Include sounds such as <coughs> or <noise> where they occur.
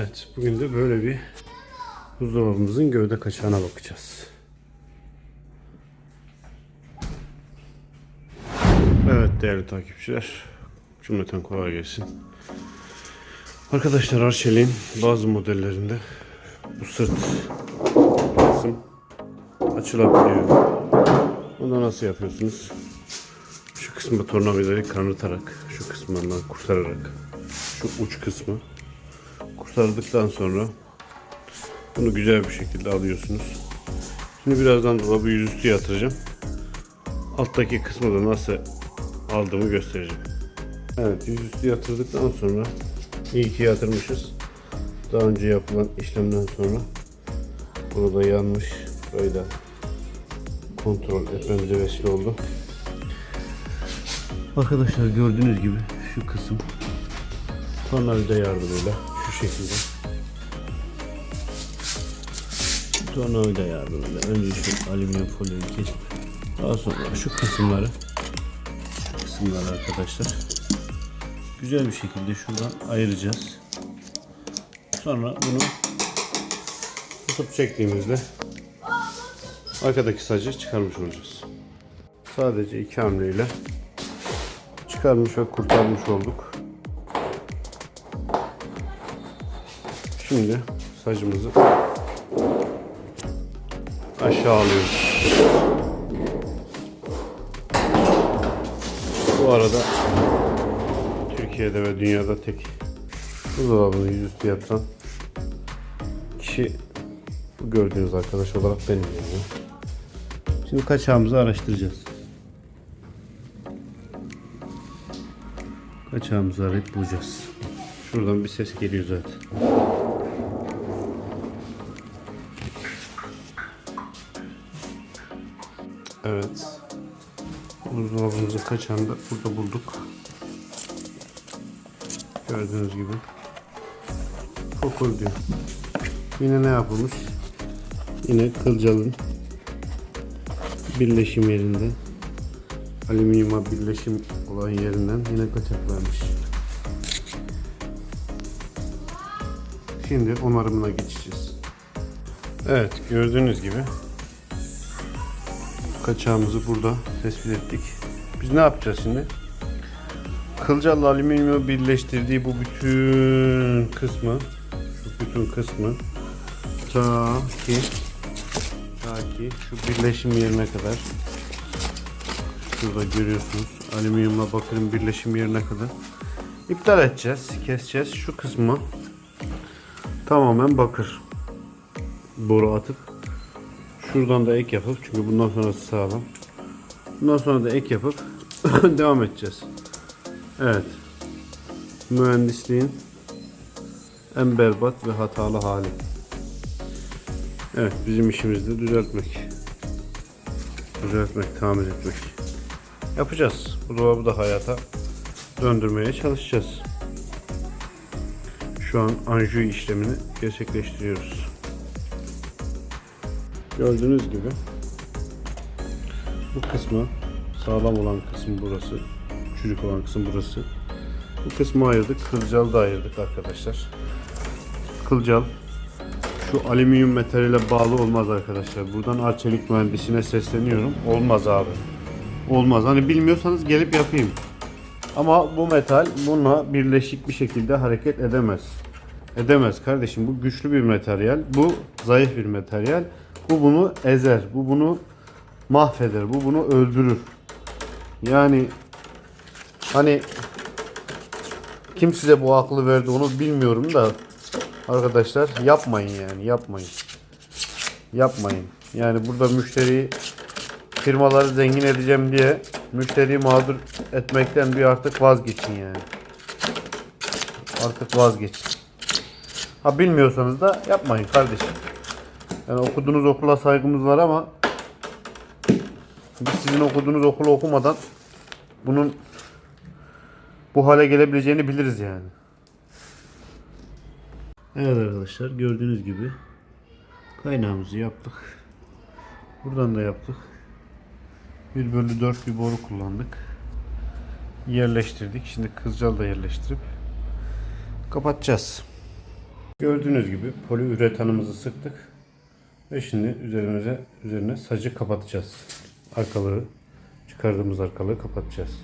Evet, bugün de böyle bir buzdolabımızın gövde kaçağına bakacağız. Evet değerli takipçiler, cümleten kolay gelsin. Arkadaşlar Arçelik'in bazı modellerinde bu sırt kısım açılabiliyor. Bunu nasıl yapıyorsunuz? Şu kısmı tornavidayı kanırtarak, şu kısmından kurtararak, şu uç kısmı kurtardıktan sonra bunu güzel bir şekilde alıyorsunuz. Şimdi birazdan dolabı yüzüstü yatıracağım. Alttaki kısmı da nasıl aldığımı göstereceğim. Evet yüzüstü yatırdıktan sonra iyi ki yatırmışız. Daha önce yapılan işlemden sonra burada yanmış böyle kontrol etmemize vesile oldu. Arkadaşlar gördüğünüz gibi şu kısım tornavida yardımıyla şekilde tornavida yardımıyla önce şu alüminyum folyoyu kesip daha sonra şu kısımları şu kısımları arkadaşlar güzel bir şekilde şuradan ayıracağız. Sonra bunu tutup çektiğimizde arkadaki sacı çıkarmış olacağız. Sadece iki hamleyle çıkarmış ve kurtarmış olduk. Şimdi sacımızı aşağı alıyoruz. Bu arada Türkiye'de ve dünyada tek buzdolabını yüzüstü yatıran kişi bu gördüğünüz arkadaş olarak benim yani. Şimdi kaçağımızı araştıracağız. Kaçağımızı arayıp bulacağız. Şuradan bir ses geliyor zaten. Evet. Buzdolabımızın kaçağını da burada bulduk. Gördüğünüz gibi. Fokul diyor. Yine ne yapılmış? Yine kılcalın birleşim yerinde alüminyuma birleşim olan yerinden yine kaçak vermiş. Şimdi onarımına geçeceğiz. Evet gördüğünüz gibi kaçağımızı burada tespit ettik. Biz ne yapacağız şimdi? Kılcalla alüminyumu birleştirdiği bu bütün kısmı bu bütün kısmı ta ki ta ki şu birleşim yerine kadar şurada görüyorsunuz alüminyumla bakırın birleşim yerine kadar iptal edeceğiz keseceğiz şu kısmı tamamen bakır boru atıp şuradan da ek yapıp çünkü bundan sonrası sağlam. Bundan sonra da ek yapıp <coughs> devam edeceğiz. Evet. Mühendisliğin en berbat ve hatalı hali. Evet bizim işimiz de düzeltmek. Düzeltmek tamir etmek. Yapacağız. Bu dolabı da hayata döndürmeye çalışacağız. Şu an anju işlemini gerçekleştiriyoruz Gördüğünüz gibi bu kısmı sağlam olan kısım burası. Çürük olan kısım burası. Bu kısmı ayırdık. Kılcal da ayırdık arkadaşlar. Kılcal şu alüminyum metaliyle bağlı olmaz arkadaşlar. Buradan Arçelik mühendisine sesleniyorum. Olmaz abi. Olmaz. Hani bilmiyorsanız gelip yapayım. Ama bu metal bununla birleşik bir şekilde hareket edemez. Edemez kardeşim. Bu güçlü bir materyal. Bu zayıf bir materyal. Bu bunu ezer. Bu bunu mahveder. Bu bunu öldürür. Yani hani kim size bu aklı verdi onu bilmiyorum da arkadaşlar yapmayın yani yapmayın. Yapmayın. Yani burada müşteriyi firmaları zengin edeceğim diye müşteriyi mağdur etmekten bir artık vazgeçin yani. Artık vazgeçin. Ha bilmiyorsanız da yapmayın kardeşim. Yani okuduğunuz okula saygımız var ama biz sizin okuduğunuz okulu okumadan bunun bu hale gelebileceğini biliriz yani. Evet arkadaşlar gördüğünüz gibi kaynağımızı yaptık. Buradan da yaptık. 1 bölü 4 bir boru kullandık. Yerleştirdik. Şimdi kızcal da yerleştirip kapatacağız. Gördüğünüz gibi poliüretanımızı sıktık. Ve şimdi üzerimize üzerine sacı kapatacağız. Arkalığı çıkardığımız arkalığı kapatacağız.